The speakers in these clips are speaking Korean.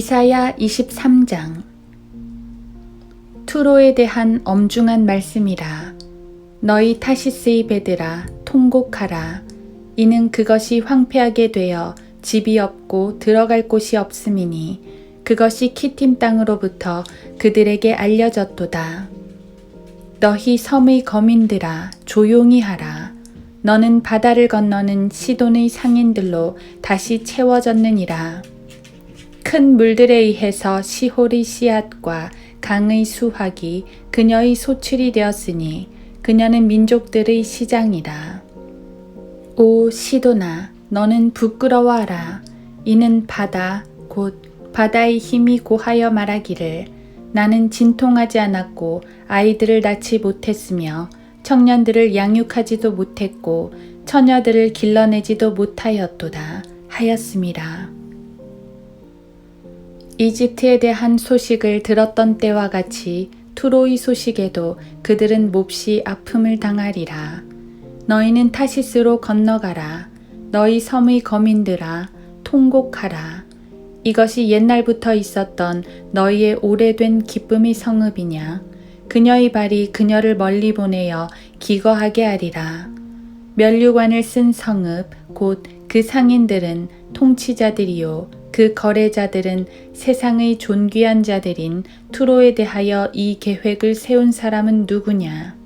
이사야 23장. 투로에 대한 엄중한 말씀이라. 너희 타시스의 배들아 통곡하라. 이는 그것이 황폐하게 되어 집이 없고 들어갈 곳이 없음이니 그것이 키팀 땅으로부터 그들에게 알려졌도다. 너희 섬의 거민들아 조용히 하라. 너는 바다를 건너는 시돈의 상인들로 다시 채워졌느니라 큰 물들에 의해서 시홀의 씨앗과 강의 수확이 그녀의 소출이 되었으니 그녀는 민족들의 시장이라. 오 시도나 너는 부끄러워하라. 이는 바다 곧 바다의 힘이 고하여 말하기를 나는 진통하지 않았고 아이들을 낳지 못했으며 청년들을 양육하지도 못했고 처녀들을 길러내지도 못하였도다 하였음이라. 이집트에 대한 소식을 들었던 때와 같이 투로의 소식에도 그들은 몹시 아픔을 당하리라. 너희는 타시스로 건너가라. 너희 섬의 거민들아, 통곡하라. 이것이 옛날부터 있었던 너희의 오래된 기쁨의 성읍이냐? 그녀의 발이 그녀를 멀리 보내어 기거하게 하리라. 면류관을 쓴 성읍, 곧 그 상인들은 통치자들이요. 그 거래자들은 세상의 존귀한 자들인 투로에 대하여 이 계획을 세운 사람은 누구냐?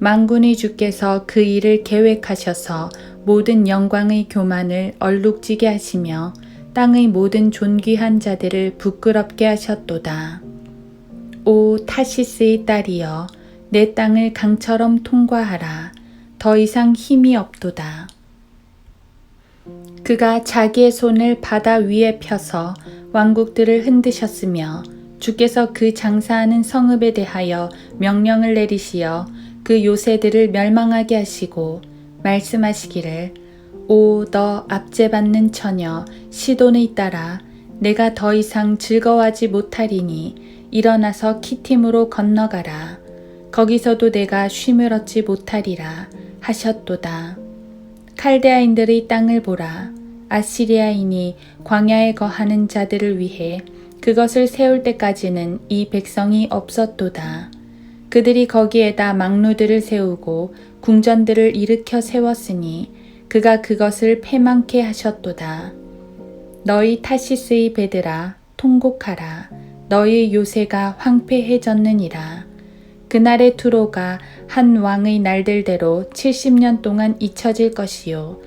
망군의 주께서 그 일을 계획하셔서 모든 영광의 교만을 얼룩지게 하시며 땅의 모든 존귀한 자들을 부끄럽게 하셨도다. 오 타시스의 딸이여 내 땅을 강처럼 통과하라. 더 이상 힘이 없도다. 그가 자기의 손을 바다 위에 펴서 왕국들을 흔드셨으며 주께서 그 장사하는 성읍에 대하여 명령을 내리시어 그 요새들을 멸망하게 하시고 말씀하시기를 오 너 압제받는 처녀 시돈의 따라 내가 더 이상 즐거워하지 못하리니 일어나서 키팀으로 건너가라 거기서도 내가 쉼을 얻지 못하리라 하셨도다. 칼데아인들의 땅을 보라. 아시리아인이 광야에 거하는 자들을 위해 그것을 세울 때까지는 이 백성이 없었도다. 그들이 거기에다 망루들을 세우고 궁전들을 일으켜 세웠으니 그가 그것을 패망케 하셨도다. 너희 타시스의 배들아 통곡하라. 너희 요새가 황폐해졌느니라. 그날의 투로가 한 왕의 날들대로 70년 동안 잊혀질 것이요.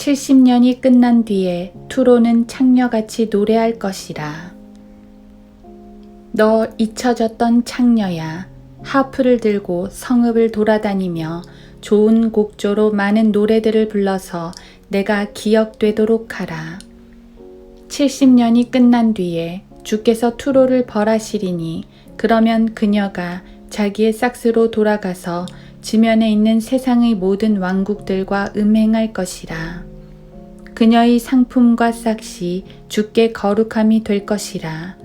70년이 끝난 뒤에 투로는 창녀같이 노래할 것이라. 너 잊혀졌던 창녀야. 하프를 들고 성읍을 돌아다니며 좋은 곡조로 많은 노래들을 불러서 내가 기억되도록 하라. 70년이 끝난 뒤에 주께서 투로를 벌하시리니 그러면 그녀가 자기의 싹스로 돌아가서 지면에 있는 세상의 모든 왕국들과 음행할 것이라. 그녀의 상품과 싹시 주께 거룩함이 될 것이라.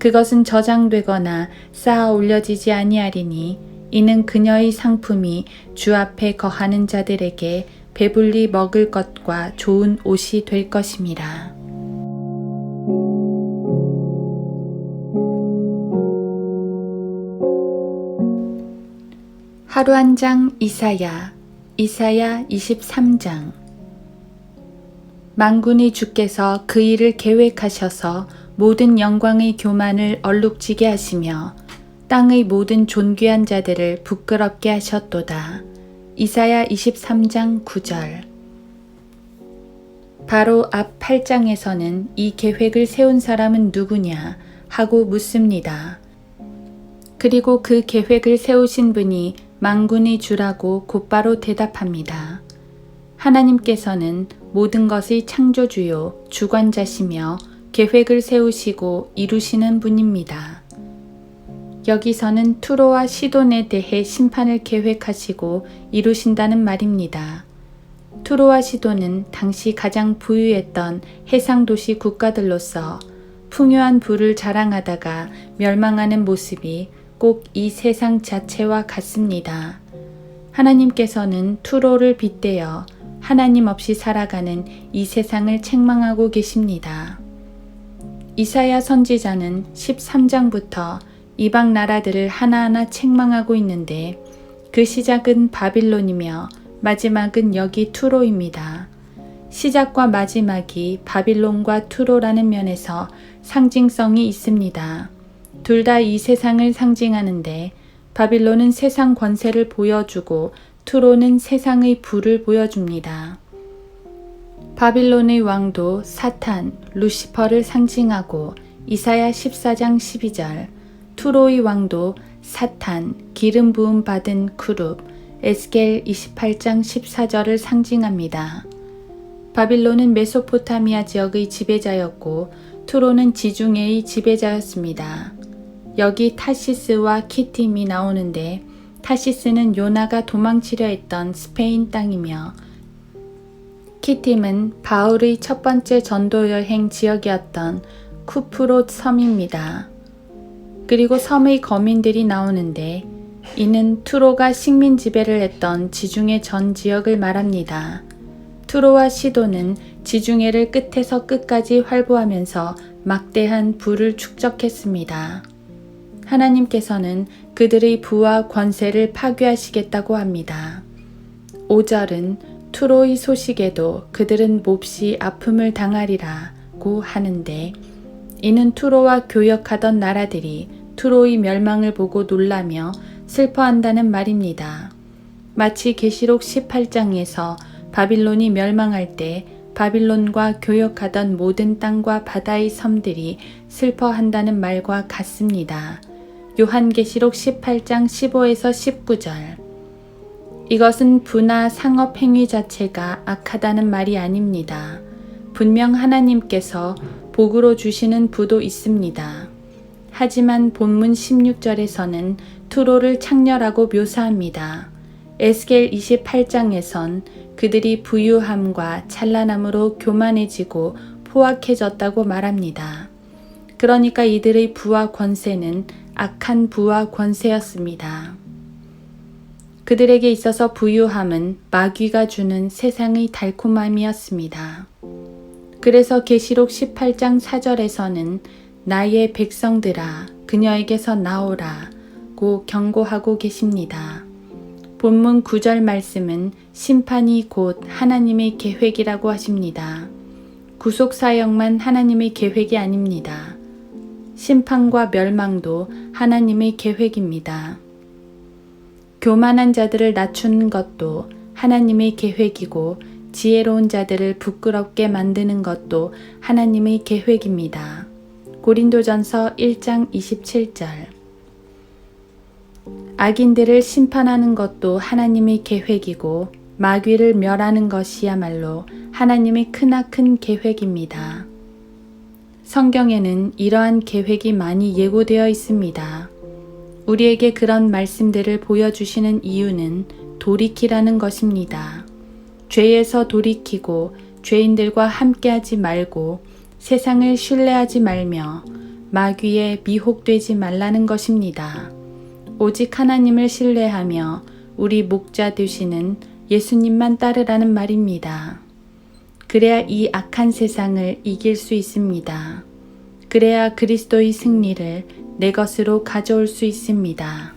그것은 저장되거나 쌓아 올려지지 아니하리니 이는 그녀의 상품이 주 앞에 거하는 자들에게 배불리 먹을 것과 좋은 옷이 될 것임이라. 하루 한 장 이사야 이사야 23장 만군의 주께서 그 일을 계획하셔서 모든 영광의 교만을 얼룩지게 하시며 땅의 모든 존귀한 자들을 부끄럽게 하셨도다. 이사야 23장 9절 바로 앞 8장에서는 이 계획을 세운 사람은 누구냐 하고 묻습니다. 그리고 그 계획을 세우신 분이 망군의 주라고 곧바로 대답합니다. 하나님께서는 모든 것의 창조주요 주관자시며 계획을 세우시고 이루시는 분입니다. 여기서는 투로와 시돈에 대해 심판을 계획하시고 이루신다는 말입니다. 투로와 시돈은 당시 가장 부유했던 해상 도시 국가들로서 풍요한 부를 자랑하다가 멸망하는 모습이 꼭 이 세상 자체와 같습니다. 하나님께서는 투로를 빗대어 하나님 없이 살아가는 이 세상을 책망하고 계십니다. 이사야 선지자는 13장부터 이방 나라들을 하나하나 책망하고 있는데 그 시작은 바빌론이며 마지막은 여기 투로입니다. 시작과 마지막이 바빌론과 투로라는 면에서 상징성이 있습니다. 둘 다 이 세상을 상징하는데 바빌론은 세상 권세를 보여주고 투로는 세상의 불을 보여줍니다. 바빌론의 왕도 사탄, 루시퍼를 상징하고 이사야 14장 12절, 투로의 왕도 사탄, 기름 부음 받은 크룹, 에스겔 28장 14절을 상징합니다. 바빌론은 메소포타미아 지역의 지배자였고 투로는 지중해의 지배자였습니다. 여기 타시스와 키팀이 나오는데 타시스는 요나가 도망치려 했던 스페인 땅이며 키팀은 바울의 첫 번째 전도 여행 지역이었던 쿠프로 섬입니다. 그리고 섬의 거민들이 나오는데 이는 투로가 식민 지배를 했던 지중해 전 지역을 말합니다. 투로와 시도는 지중해를 끝에서 끝까지 활보하면서 막대한 부를 축적했습니다. 하나님께서는 그들의 부와 권세를 파괴하시겠다고 합니다. 5절은 투로의 소식에도 그들은 몹시 아픔을 당하리라고 하는데 이는 투로와 교역하던 나라들이 투로의 멸망을 보고 놀라며 슬퍼한다는 말입니다. 마치 계시록 18장에서 바빌론이 멸망할 때 바빌론과 교역하던 모든 땅과 바다의 섬들이 슬퍼한다는 말과 같습니다. 요한계시록 18장 15에서 19절. 이것은 부나 상업 행위 자체가 악하다는 말이 아닙니다. 분명 하나님께서 복으로 주시는 부도 있습니다. 하지만 본문 16절에서는 투로를 창렬하고 묘사합니다. 에스겔 28장에선 그들이 부유함과 찬란함으로 교만해지고 포악해졌다고 말합니다. 그러니까 이들의 부와 권세는 악한 부와 권세였습니다. 그들에게 있어서 부유함은 마귀가 주는 세상의 달콤함이었습니다. 그래서 계시록 18장 4절에서는 나의 백성들아 그녀에게서 나오라고 경고하고 계십니다. 본문 9절 말씀은 심판이 곧 하나님의 계획이라고 하십니다. 구속 사역만 하나님의 계획이 아닙니다. 심판과 멸망도 하나님의 계획입니다. 교만한 자들을 낮추는 것도 하나님의 계획이고 지혜로운 자들을 부끄럽게 만드는 것도 하나님의 계획입니다. 고린도전서 1장 27절 악인들을 심판하는 것도 하나님의 계획이고 마귀를 멸하는 것이야말로 하나님의 크나큰 계획입니다. 성경에는 이러한 계획이 많이 예고되어 있습니다. 우리에게 그런 말씀들을 보여주시는 이유는 돌이키라는 것입니다. 죄에서 돌이키고 죄인들과 함께하지 말고 세상을 신뢰하지 말며 마귀에 미혹되지 말라는 것입니다. 오직 하나님을 신뢰하며 우리 목자 되시는 예수님만 따르라는 말입니다. 그래야 이 악한 세상을 이길 수 있습니다. 그래야 그리스도의 승리를 내 것으로 가져올 수 있습니다.